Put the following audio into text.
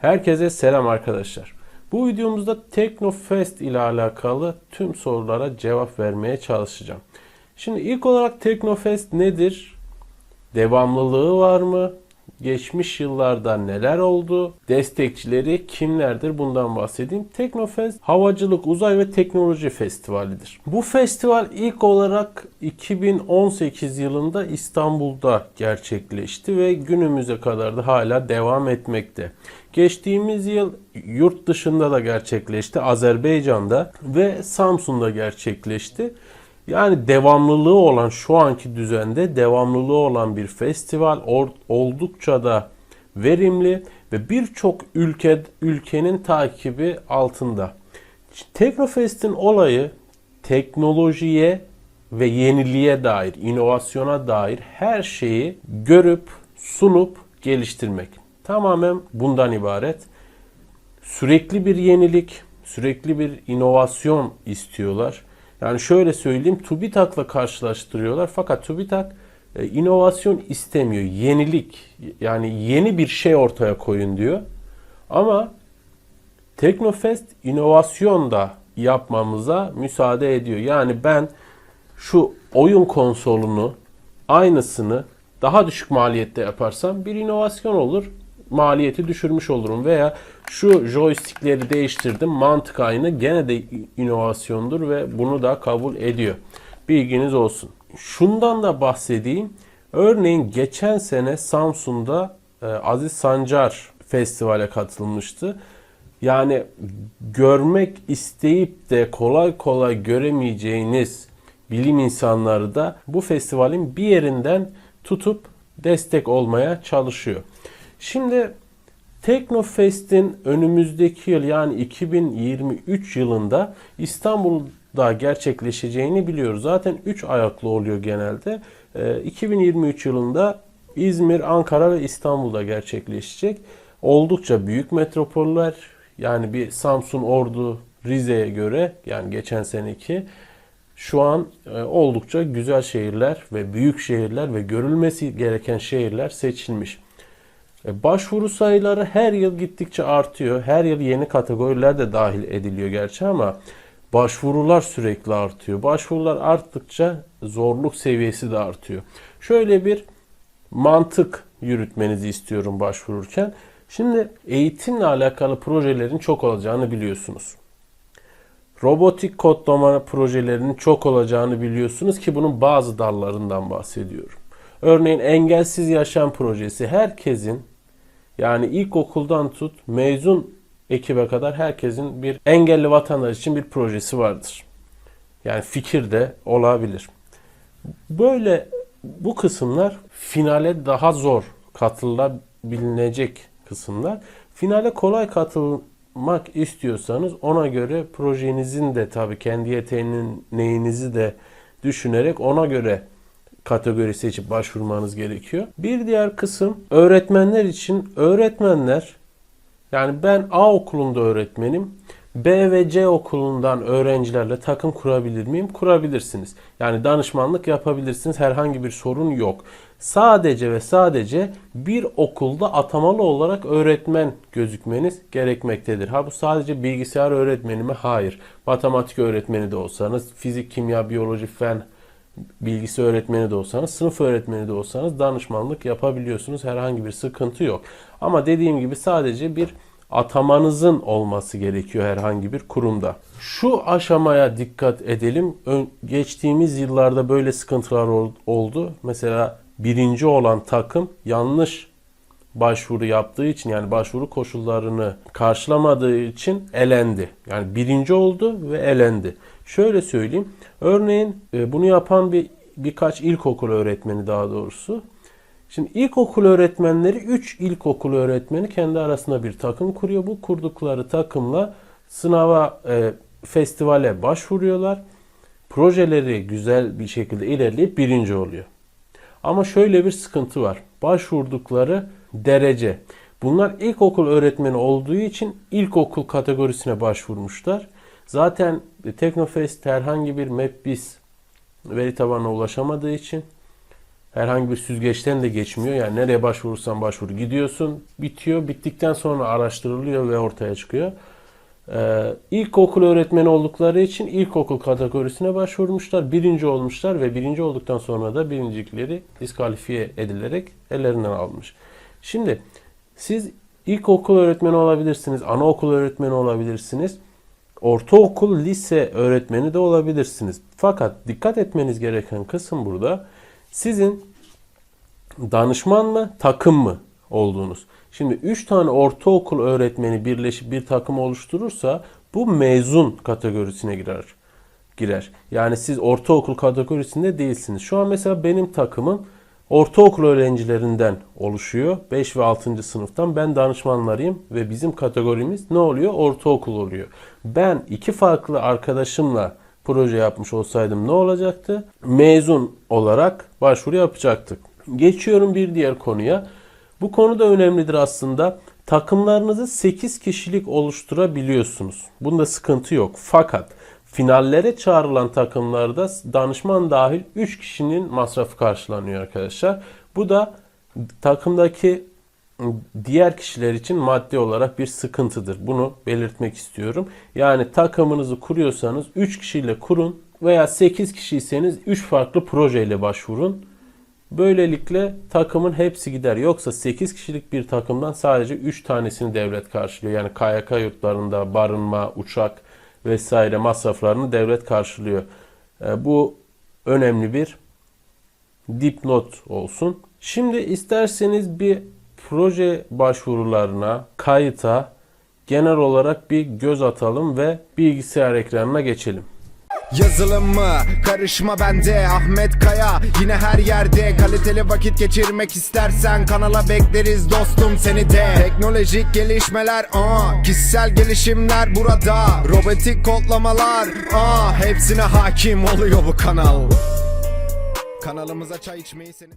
Herkese selam arkadaşlar. Bu videomuzda Teknofest ile alakalı tüm sorulara cevap vermeye çalışacağım. Şimdi ilk olarak Teknofest nedir? Devamlılığı var mı? Geçmiş yıllarda neler oldu? Destekçileri kimlerdir? Bundan bahsedeyim. Teknofest havacılık, uzay ve teknoloji festivalidir. Bu festival ilk olarak 2018 yılında İstanbul'da gerçekleşti ve günümüze kadar da hala devam etmekte. Geçtiğimiz yıl yurt dışında da gerçekleşti. Azerbaycan'da ve Samsun'da gerçekleşti. Yani devamlılığı olan şu anki düzende devamlılığı olan bir festival oldukça da verimli ve birçok ülke ülkenin takibi altında. Teknofest'in olayı teknolojiye ve yeniliğe dair, inovasyona dair her şeyi görüp sunup geliştirmek. Tamamen bundan ibaret. Sürekli bir yenilik, sürekli bir inovasyon istiyorlar. Yani şöyle söyleyeyim, TÜBİTAK'la karşılaştırıyorlar fakat TÜBİTAK e, inovasyon istemiyor. Yenilik, yani yeni bir şey ortaya koyun diyor. Ama Teknofest inovasyon da yapmamıza müsaade ediyor. Yani ben şu oyun konsolunu aynısını daha düşük maliyette yaparsam bir inovasyon olur. Maliyeti düşürmüş olurum veya şu joystickleri değiştirdim mantık aynı gene de inovasyondur ve bunu da kabul ediyor. Bilginiz olsun. Şundan da bahsedeyim. Örneğin geçen sene Samsun'da e, Aziz Sancar festivale katılmıştı. Yani görmek isteyip de kolay kolay göremeyeceğiniz bilim insanları da bu festivalin bir yerinden tutup destek olmaya çalışıyor. Şimdi Teknofest'in önümüzdeki yıl yani 2023 yılında İstanbul'da gerçekleşeceğini biliyoruz. Zaten 3 ayaklı oluyor genelde. 2023 yılında İzmir, Ankara ve İstanbul'da gerçekleşecek. Oldukça büyük metropoller yani bir Samsun, Ordu, Rize'ye göre yani geçen seneki şu an e, oldukça güzel şehirler ve büyük şehirler ve görülmesi gereken şehirler seçilmiş. E, başvuru sayıları her yıl gittikçe artıyor. Her yıl yeni kategoriler de dahil ediliyor gerçi ama başvurular sürekli artıyor. Başvurular arttıkça zorluk seviyesi de artıyor. Şöyle bir mantık yürütmenizi istiyorum başvururken. Şimdi eğitimle alakalı projelerin çok olacağını biliyorsunuz. Robotik kodlama projelerinin çok olacağını biliyorsunuz ki bunun bazı dallarından bahsediyorum. Örneğin engelsiz yaşam projesi herkesin yani ilkokuldan tut mezun ekibe kadar herkesin bir engelli vatandaş için bir projesi vardır. Yani fikir de olabilir. Böyle bu kısımlar finale daha zor katılabilecek kısımlar. Finale kolay katılmak istiyorsanız ona göre projenizin de tabii kendi yeteneğinizi de düşünerek ona göre kategori seçip başvurmanız gerekiyor. Bir diğer kısım öğretmenler için öğretmenler yani ben A okulunda öğretmenim. B ve C okulundan öğrencilerle takım kurabilir miyim? Kurabilirsiniz. Yani danışmanlık yapabilirsiniz. Herhangi bir sorun yok. Sadece ve sadece bir okulda atamalı olarak öğretmen gözükmeniz gerekmektedir. Ha bu sadece bilgisayar öğretmeni mi? Hayır. Matematik öğretmeni de olsanız, fizik, kimya, biyoloji, fen bilgisi öğretmeni de olsanız, sınıf öğretmeni de olsanız danışmanlık yapabiliyorsunuz. Herhangi bir sıkıntı yok. Ama dediğim gibi sadece bir atamanızın olması gerekiyor herhangi bir kurumda. Şu aşamaya dikkat edelim. Geçtiğimiz yıllarda böyle sıkıntılar oldu. Mesela birinci olan takım yanlış başvuru yaptığı için yani başvuru koşullarını karşılamadığı için elendi. Yani birinci oldu ve elendi. Şöyle söyleyeyim. Örneğin e, bunu yapan bir birkaç ilkokul öğretmeni daha doğrusu. Şimdi ilkokul öğretmenleri 3 ilkokul öğretmeni kendi arasında bir takım kuruyor. Bu kurdukları takımla sınava, e, festivale başvuruyorlar. Projeleri güzel bir şekilde ilerleyip birinci oluyor. Ama şöyle bir sıkıntı var. Başvurdukları derece. Bunlar ilkokul öğretmeni olduğu için ilkokul kategorisine başvurmuşlar. Zaten Teknofest herhangi bir MapBiz veri tabanına ulaşamadığı için Herhangi bir süzgeçten de geçmiyor. Yani nereye başvurursan başvur gidiyorsun, bitiyor. Bittikten sonra araştırılıyor ve ortaya çıkıyor. Ee, ilkokul öğretmeni oldukları için ilkokul kategorisine başvurmuşlar. Birinci olmuşlar ve birinci olduktan sonra da birincilikleri diskalifiye edilerek ellerinden almış. Şimdi siz ilkokul öğretmeni olabilirsiniz, anaokul öğretmeni olabilirsiniz, ortaokul, lise öğretmeni de olabilirsiniz. Fakat dikkat etmeniz gereken kısım burada sizin danışman mı, takım mı olduğunuz. Şimdi 3 tane ortaokul öğretmeni birleşip bir takım oluşturursa bu mezun kategorisine girer. Girer. Yani siz ortaokul kategorisinde değilsiniz. Şu an mesela benim takımım ortaokul öğrencilerinden oluşuyor. 5 ve 6. sınıftan ben danışmanlarıyım ve bizim kategorimiz ne oluyor? Ortaokul oluyor. Ben iki farklı arkadaşımla proje yapmış olsaydım ne olacaktı? Mezun olarak başvuru yapacaktık. Geçiyorum bir diğer konuya. Bu konu da önemlidir aslında. Takımlarınızı 8 kişilik oluşturabiliyorsunuz. Bunda sıkıntı yok. Fakat finallere çağrılan takımlarda danışman dahil 3 kişinin masrafı karşılanıyor arkadaşlar. Bu da takımdaki diğer kişiler için maddi olarak bir sıkıntıdır. Bunu belirtmek istiyorum. Yani takımınızı kuruyorsanız 3 kişiyle kurun veya 8 kişiyseniz 3 farklı projeyle başvurun. Böylelikle takımın hepsi gider. Yoksa 8 kişilik bir takımdan sadece 3 tanesini devlet karşılıyor. Yani KYK yurtlarında barınma, uçak vesaire masraflarını devlet karşılıyor. E, Bu önemli bir dipnot olsun. Şimdi isterseniz bir proje başvurularına, kayıta genel olarak bir göz atalım ve bilgisayar ekranına geçelim. Yazılım mı? Karışma bende Ahmet Kaya. Yine her yerde Kaliteli vakit geçirmek istersen Kanala bekleriz dostum seni de. Teknolojik gelişmeler aa, Kişisel gelişimler burada. Robotik kodlamalar aa, Hepsine hakim oluyor bu kanal. Kanalımıza çay içmeyi seni